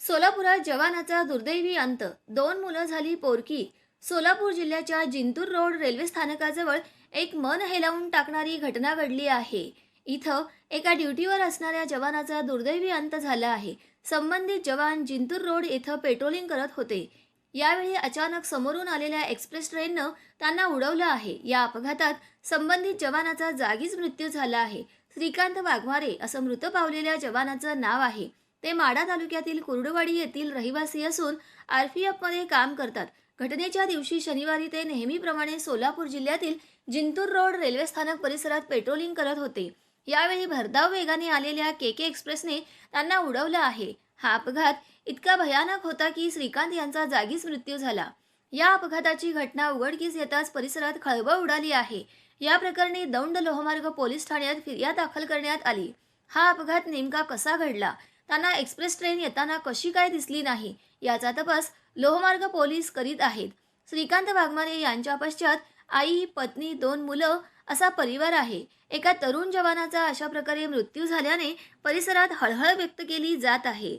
सोलापुरात जवानाचा दुर्दैवी अंत. दोन मुलं झाली पोरकी. सोलापूर जिल्ह्याच्या जिंतूर रोड रेल्वे स्थानकाजवळ एक मन हेलावून टाकणारी घटना घडली आहे. इथं एका ड्युटीवर असणाऱ्या जवानाचा दुर्दैवी अंत झाला आहे. संबंधित जवान जिंतूर रोड इथं पेट्रोलिंग करत होते. यावेळी अचानक समोरून आलेल्या एक्सप्रेस ट्रेननं त्यांना उडवलं आहे. या अपघातात संबंधित जवानाचा जागीच मृत्यू झाला आहे. श्रीकांत वाघमारे असं मृत पावलेल्या जवानाचं नाव आहे. ते माडा तालुक्यातील कुर्डवाडी येथील रहिवासी असून आरपीएफमध्ये काम करतात. घटनेच्या दिवशी शनिवारी ते नेहमीप्रमाणे सोलापूर जिल्ह्यातील जिंतूर रोड रेल्वे स्थानक परिसरात पेट्रोलिंग करत होते. यावेळी भरधाव वेगाने आलेल्या के के एक्सप्रेसने त्यांना उडवलं आहे. हा अपघात इतका भयानक होता की श्रीकांत यांचा जागीच मृत्यू झाला. या अपघाताची घटना उघडकीस येताच परिसरात खळबळ उडाली आहे. या प्रकरणी दौंड लोहमार्ग पोलीस ठाण्यात फिर्याद दाखल करण्यात आली. हा अपघात नेमका कसा घडला? त्यांना एक्सप्रेस ट्रेन येताना कशी काय दिसली नाही याचा तपास लोहमार्ग पोलीस करीत आहेत. श्रीकांत वाघमारे यांच्या पश्चात आई पत्नी दोन मुलं असा परिवार आहे. एका तरुण जवानाचा अशा प्रकारे मृत्यू झाल्याने परिसरात हळहळ व्यक्त केली जात आहे.